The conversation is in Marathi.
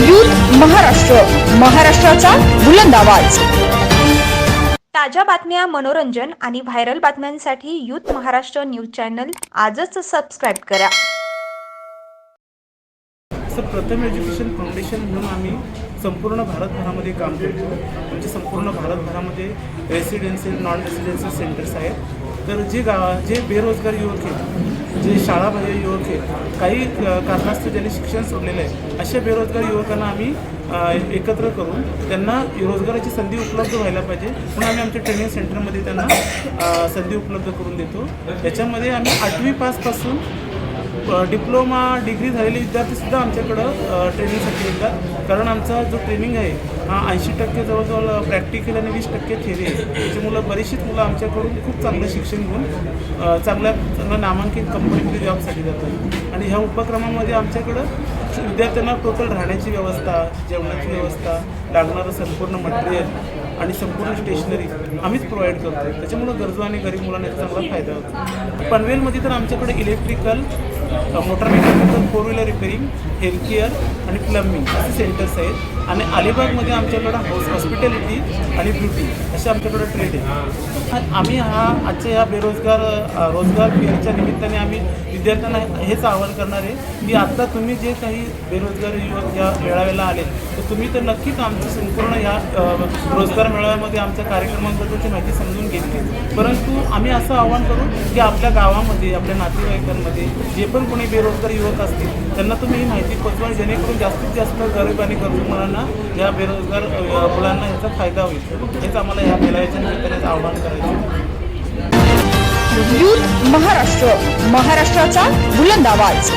यूथ महाराष्ट्र महाराष्ट्राचा बुलंद आवाज. ताज्या बातम्या मनोरंजन आणि व्हायरल बातम्यांसाठी यूथ महाराष्ट्र न्यूज चॅनल आजच सबस्क्राईब करा. असं प्रथम एज्युकेशन फाउंडेशन म्हणून आम्ही संपूर्ण भारतभरामध्ये काम करतो. आमचे संपूर्ण भारतभरामध्ये रेसिडेन्शियल नॉन रेसिडेन्शियल सेंटर्स आहेत. तर जे गा जे बेरोजगार युवक आहेत जे शाळाबाह्य युवक आहेत काही कारणास्तव ज्यांनी शिक्षण सोडलेलं आहे अशा बेरोजगार युवकांना आम्ही एकत्र करून त्यांना रोजगाराची संधी उपलब्ध व्हायला पाहिजे. म्हणून आम्ही आमच्या ट्रेनिंग सेंटरमध्ये त्यांना संधी उपलब्ध करून देतो. याच्यामध्ये आम्ही आठवी पासपासून डिप्लोमा डिग्री झालेले विद्यार्थीसुद्धा आमच्याकडं ट्रेनिंगसाठी येतात. कारण आमचा जो ट्रेनिंग आहे हा ऐंशी टक्के जवळजवळ प्रॅक्टिकल आणि वीस टक्के थेरी आहे. त्याची मुलं बरीचशीच मुलं आमच्याकडून खूप चांगलं शिक्षण घेऊन चांगल्या चांगल्या नामांकित कंपनीमध्ये जॉबसाठी जातात. आणि ह्या उपक्रमामध्ये आमच्याकडं विद्यार्थ्यांना टोटल राहण्याची व्यवस्था जेवणाची व्यवस्था लागणारं संपूर्ण मटेरियल आणि संपूर्ण स्टेशनरी आम्हीच प्रोव्हाइड करतो त्याच्यामुळं गरजू आणि गरीब मुलांना चांगला फायदा होतो. पनवेलमध्ये तर आमच्याकडे electrical motor mechanical four wheeler repairing health care आणि प्लम्बिंग असे सेंटर्स आहेत. आणि अलिबागमध्ये आमच्याकडं हाऊस हॉस्पिटॅलिटी आणि ब्युटी असे आमच्याकडं ट्रेड आहे आम्ही हा आजच्या ह्या बेरोजगार रोजगार फेअरच्या निमित्ताने आम्ही विद्यार्थ्यांना हेच आवाहन करणार आहे की आत्ता तुम्ही जे काही बेरोजगार युवक या मेळाव्याला आले तर तुम्ही तर नक्कीच आमच्या संपूर्ण ह्या रोजगार मेळाव्यामध्ये आमच्या कार्यक्रमांबद्दलची माहिती समजून घेतली परंतु आम्ही असं आवाहन करू की आपल्या गावामध्ये आपल्या नातेवाईकांमध्ये जे पण कोणी बेरोजगार युवक असतील त्यांना तुम्ही ही माहिती पोचवा जेणेकरून जास्तीत जास्त गरीब आणि गरजू मुलांना या बेरोजगार मुलांना याचा फायदा होईल. हेच आम्हाला या मेळाव्याच्या निमित्ताने आवाहन करायचं महाराष्ट्र महाराष्ट्राचा बुलंद आवाज.